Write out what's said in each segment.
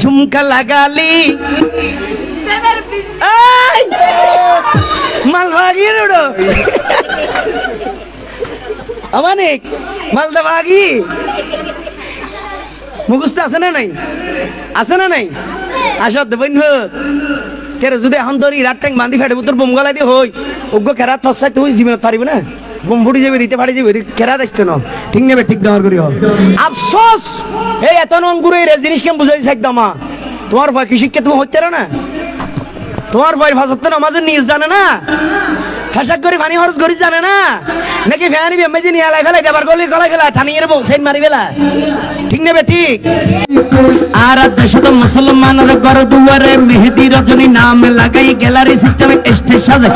ঝুমকা লাগালি। এই! মাল ভাগি রোডো। আমানিক মালদা ভাগি মুখস্থ আছে না নাই? আছে না নাই? আসত দেবেন কেরে যদি এখন ধরি রাত ট্যাঙ্ক বান্ধি ফেটে, তোর বোম গলাই দিয়ে হই। অজ্ঞ খেরা থসাই তুই জীবনে পারিবি না? বোম ফুটি যাবে, দিতে পারি যাবে খেরা দেখতে না? ঠিক নেবে ঠিক দেওয়ার করি আফসোস! এই এত অঙ্কুর এই জিনিস কেমন বুঝাইছে একদম তোমার ভয় কি শিক্ষা তুমি হচ্ছে না তোমার ভয় ভাষাতে নামাজের নিজ জানে না? ফেসাক করে পানি খরচ করি জানে না? নাকি ফ্যানি বেমে নিয়ে আলাই ফেলাই দেবার গলি গলাই গেলা টানিয়ে বউ সেন মারি ফেলা ঠিক নেবে ঠিক আর দেশ তো মুসলমানের ঘর দুয়ারে মেহেদি রজনী নাম লাগাই গ্যালারি সিস্টেমে স্টেজ সাজে।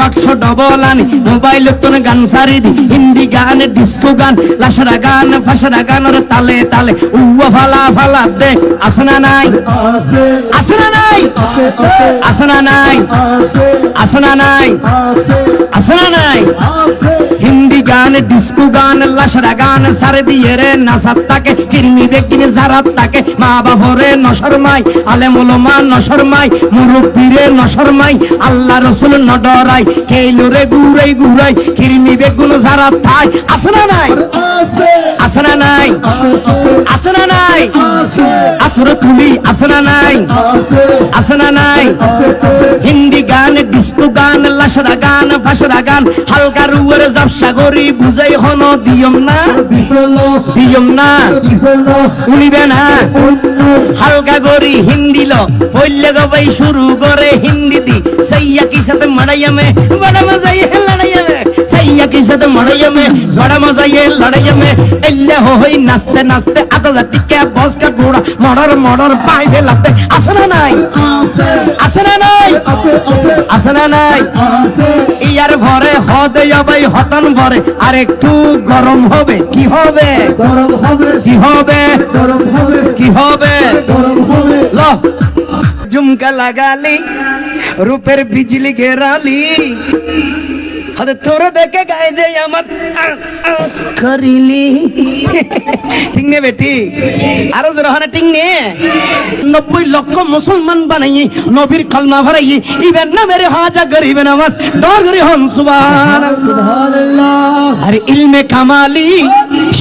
বাক্স ডবল আনি মোবাইল তোর গান সারি দি। হিন্দি গান ডিস্কো গান, লাসরা গান, ফাসরা গানের তালে তালে। উয়া ফালা ফালা দে আসনা নাই? আসনা নাই? আসনা নাই? আসনা নাই? আসনা নাই? গান, ডিস্কো গান, লাসরা গান, সারে দিয়ে রে নাসাত তাকে কিরমি দেখিনে জারাত তাকে। মা বাবরে নশরমাই আলে মোলমা নশরমাই মুরব্বীরে নশরমাই আল্লাহ রসুল নডরাই। খেইলো রে গুড়াই গুড়াই কিরমি বেগুন জারাত থাই। আসনা নাই? আসনা নাই? আসনা নাই? আতর তুলি আসনা নাই? আসনা নাই? হিন্দি ডিস্কো গান, লাসরা গান, ফাসরা গান, হালকা রুয়ের জাবসা করি, বুঝাই হন দিয়ম না? দিয়ম না? উনিবে না? হালকা করি, হিন্দি ল। হইলে গবাই শুরু করে হিন্দি দি সাইয়া কি সাথে মারাইয়ামে বড় মজা ইয়ে লড়াইয়ামে সাইয়া কি সাথে মারাইয়ামে বড় মজা ইয়ে লড়াইয়ামে এল্লে হই নাচতে নাচতে আতা জাতিকে বসকা গোড়া। মডর মডর বাইরে লাতে। আসনা নাই? আসনা নাই? আসনা নাই। ইয়ার ভরে হদে যাবাই হতন ভরে। আর একটু গরম হবে কি হবে? গরম হবে। কি হবে? গরম হবে। কি হবে? গরম হবে। ল। ঝুমকা লাগালি রূপের বিজলি গেরালি। হাতে তোর দেখে গায়ে যে আমার করিলি। ঠিক নে বেটি। আরও জরহানে ঠিক নে। নব্বই লক্ষ মুসলমান বানাই নবীর কলমা ভরাই ইবেন না মেরে হাজা গরিব নামাজ ডগরি হন সুবান আরে ইলমে কামালি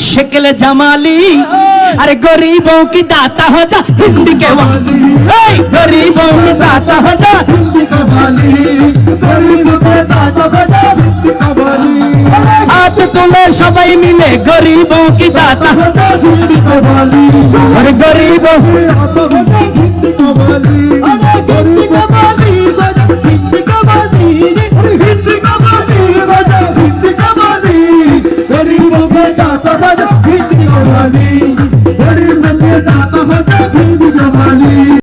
শেকলে জামালি আরে গরিবও কি দাতা হো হিন্দি কে এই দাতা হো তুলে সবাই মিলে গরিব কি দাতা? গরিব। গরিব